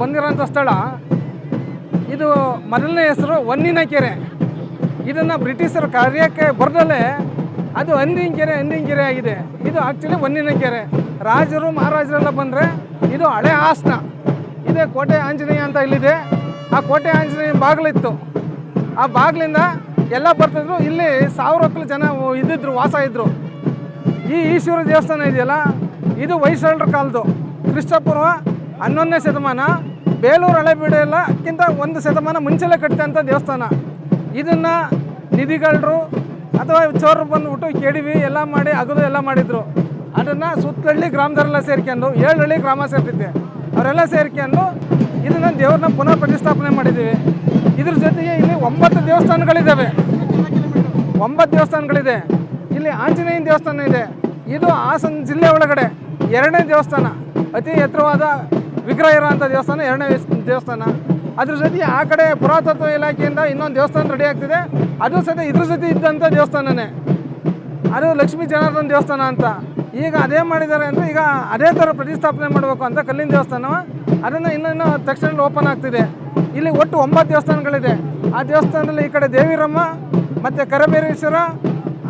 ಬಂದಿರೋಂಥ ಸ್ಥಳ. ಇದು ಮೊದಲನೇ ಹೆಸರು ಹೊನ್ನಿನ ಕೆರೆ. ಇದನ್ನು ಬ್ರಿಟಿಷರ ಕಾರ್ಯಕ್ಕೆ ಬರ್ದಲ್ಲೇ ಅದು ಹಂದಿನ ಕೆರೆ ಹಂದಿನ ಕೆರೆ ಆಗಿದೆ. ಇದು ಆ್ಯಕ್ಚುಲಿ ಹೊನ್ನಿನ ಕೆರೆ. ರಾಜರು, ಮಹಾರಾಜರೆಲ್ಲ ಬಂದರೆ ಇದು ಹಳೆ ಆಸನ ಇದೆ ಕೋಟೆ ಆಂಜನೇಯ ಅಂತ ಇಲ್ಲಿದೆ. ಆ ಕೋಟೆ ಆಂಜನೇಯ ಬಾಗಿಲಿತ್ತು. ಆ ಬಾಗಿಲಿಂದ ಎಲ್ಲ ಬರ್ತಿದ್ರು. ಇಲ್ಲಿ ಸಾವಿರ ಹೊತ್ತು ಜನ ಇದ್ದಿದ್ರು, ವಾಸ ಇದ್ದರು ಈ ಈಶ್ವರ ದೇವಸ್ಥಾನ ಇದೆಯಲ್ಲ, ಇದು ಹೊಯ್ಸಳರ ಕಾಲದ್ದು ಕ್ರಿಸ್ತಪೂರ್ವ ಹನ್ನೊಂದನೇ ಶತಮಾನ ಬೇಲೂರು ಹಳೆಬೀಡು ಎಲ್ಲಕ್ಕಿಂತ ಒಂದು ಶತಮಾನ ಮುಂಚೆಲೆ ಕಟ್ಟಿದಂಥ ದೇವಸ್ಥಾನ. ಇದನ್ನು ನಿಧಿಗಳರು ಅಥವಾ ಚೋರರು ಬಂದುಬಿಟ್ಟು ಕೆಡಿವಿ ಎಲ್ಲ ಮಾಡಿ ಅಗದು ಎಲ್ಲ ಮಾಡಿದರು. ಅದನ್ನು ಸುತ್ತಳ್ಳಿ ಗ್ರಾಮದವರೆಲ್ಲ ಸೇರ್ಕೊಂಡು ಏಳು ಹಳ್ಳಿ ಗ್ರಾಮ ಸೇರ್ತಿದ್ದೆ ಅವರೆಲ್ಲ ಸೇರ್ಕೊಂಡು ಇದನ್ನು ದೇವ್ರನ್ನ ಪುನಃ ಪ್ರತಿಷ್ಠಾಪನೆ ಮಾಡಿದ್ದೀವಿ. ಇದ್ರ ಜೊತೆಗೆ ಇಲ್ಲಿ ಒಂಬತ್ತು ದೇವಸ್ಥಾನಗಳಿದ್ದಾವೆ ಒಂಬತ್ತು ದೇವಸ್ಥಾನಗಳಿದೆ. ಇಲ್ಲಿ ಆಂಜನೇಯನ ದೇವಸ್ಥಾನ ಇದೆ. ಇದು ಹಾಸನ ಜಿಲ್ಲೆ ಒಳಗಡೆ ಎರಡನೇ ದೇವಸ್ಥಾನ. ಅತಿ ಎತ್ತರವಾದ ವಿಗ್ರಹ ಇರುವಂಥ ದೇವಸ್ಥಾನ, ಎರಡನೇ ದೇವಸ್ಥಾನ. ಅದ್ರ ಜೊತೆ ಆ ಕಡೆ ಪುರಾತತ್ವ ಇಲಾಖೆಯಿಂದ ಇನ್ನೊಂದು ದೇವಸ್ಥಾನ ರೆಡಿ ಆಗ್ತಿದೆ. ಅದು ಸಹಿತ ಇದ್ರ ಜೊತೆ ಇದ್ದಂಥ ದೇವಸ್ಥಾನನೇ. ಅದು ಲಕ್ಷ್ಮೀ ಜನಾರ್ದನ ದೇವಸ್ಥಾನ ಅಂತ. ಈಗ ಅದೇ ಮಾಡಿದ್ದಾರೆ ಅಂದರೆ ಈಗ ಅದೇ ಥರ ಪ್ರತಿಷ್ಠಾಪನೆ ಮಾಡಬೇಕು ಅಂತ ಕಲ್ಲಿನ ದೇವಸ್ಥಾನ. ಅದನ್ನು ಇನ್ನೂ ತಕ್ಷಣ ಓಪನ್ ಆಗ್ತಿದೆ. ಇಲ್ಲಿ ಒಟ್ಟು ಒಂಬತ್ತು ದೇವಸ್ಥಾನಗಳಿದೆ. ಆ ದೇವಸ್ಥಾನದಲ್ಲಿ ಈ ಕಡೆ ದೇವಿರಮ್ಮ ಮತ್ತು ಕರಬೇರೇಶ್ವರ,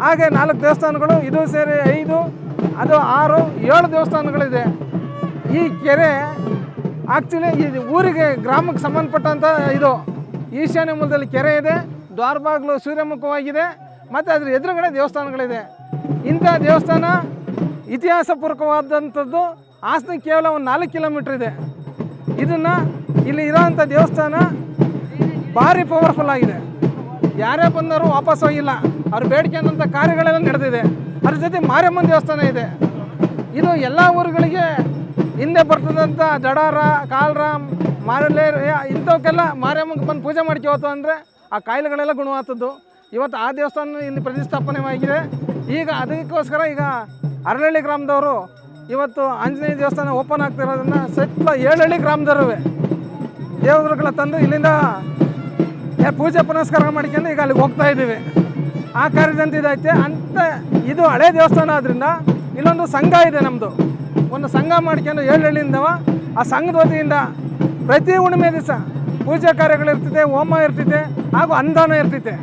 ಹಾಗೆ ನಾಲ್ಕು ದೇವಸ್ಥಾನಗಳು, ಇದು ಸೇರಿ ಐದು, ಅದು ಆರು, ಏಳು ದೇವಸ್ಥಾನಗಳಿದೆ. ಈ ಕೆರೆ ಆ್ಯಕ್ಚುಲಿ ಈ ಊರಿಗೆ ಗ್ರಾಮಕ್ಕೆ ಸಂಬಂಧಪಟ್ಟಂಥ ಇದು ಈಶಾನ್ಯ ಮೂಲದಲ್ಲಿ ಕೆರೆ ಇದೆ ದ್ವಾರಬಾಗ್ಲು ಸೂರ್ಯಮುಖವಾಗಿದೆ, ಮತ್ತು ಅದ್ರ ಎದುರುಗಡೆ ದೇವಸ್ಥಾನಗಳಿದೆ. ಇಂಥ ದೇವಸ್ಥಾನ ಇತಿಹಾಸಪೂರ್ವಕವಾದಂಥದ್ದು ಹಾಸನ ಕೇವಲ ಒಂದು ನಾಲ್ಕು ಕಿಲೋಮೀಟ್ರ್ ಇದೆ. ಇದನ್ನು ಇಲ್ಲಿ ಇರೋವಂಥ ದೇವಸ್ಥಾನ ಭಾರಿ ಪವರ್ಫುಲ್ ಆಗಿದೆ. ಯಾರೇ ಬಂದರೂ ವಾಪಸ್ ಹೋಗಿಲ್ಲ. ಅವ್ರು ಅನ್ನೋಂಥ ಕಾರ್ಯಗಳೆಲ್ಲ ನಡೆದಿದೆ. ಅದ್ರ ಜೊತೆ ಮಾರಿಯಮ್ಮನ ದೇವಸ್ಥಾನ ಇದೆ. ಇದು ಎಲ್ಲ ಊರುಗಳಿಗೆ ಹಿಂದೆ ಬರ್ತದಂಥ ಜಡಾರ ಕಾಲ್ರ ಮಾರಲೇರ್ ಇಂಥವಕ್ಕೆಲ್ಲ ಮಾರಿಯಮ್ಮಗೆ ಬಂದು ಪೂಜೆ ಮಾಡ್ಕೋತು ಅಂದರೆ ಆ ಕಾಯಿಲೆಗಳೆಲ್ಲ ಗುಣವಾದದ್ದು ಇವತ್ತು ಆ ದೇವಸ್ಥಾನ ಇಲ್ಲಿ ಪ್ರತಿಷ್ಠಾಪನೆಯಾಗಿದೆ. ಈಗ ಅದಕ್ಕೋಸ್ಕರ ಈಗ ಅರಳಳ್ಳಿ ಗ್ರಾಮದವರು ಇವತ್ತು ಆಂಜನೇಯ ದೇವಸ್ಥಾನ ಓಪನ್ ಆಗ್ತಿರೋದನ್ನ ಸತ್ತ ಏಳಹಳ್ಳಿ ಗ್ರಾಮದವರುವೆ. ದೇವರುಗಳ ತಂದು ಇಲ್ಲಿಂದ ಪೂಜೆ ಪುನಸ್ಕಾರ ಮಾಡ್ಕೊಂಡು ಈಗ ಅಲ್ಲಿಗೆ ಹೋಗ್ತಾ ಇದ್ದೀವಿ. ಆ ಕಾರ್ಯದಂತೆ ಇದೈತೆ ಅಂತ ಇದು ಹಳೆ ದೇವಸ್ಥಾನ ಆದ್ದರಿಂದ ಇಲ್ಲೊಂದು ಸಂಘ ಇದೆ ನಮ್ಮದು ಒಂದು ಸಂಘ ಮಾಡ್ಕೊಂಡು ಏಳಹಳ್ಳಿಯಿಂದವ ಆ ಸಂಘದ ವತಿಯಿಂದ ಪ್ರತಿ ಹುಣ್ಣಿಮೆ ದಿವಸ ಪೂಜೆ ಕಾರ್ಯಗಳಿರ್ತಿದೆ ಹೋಮ ಇರ್ತೈತೆ ಹಾಗೂ ಅನುದಾನ ಇರ್ತೈತೆ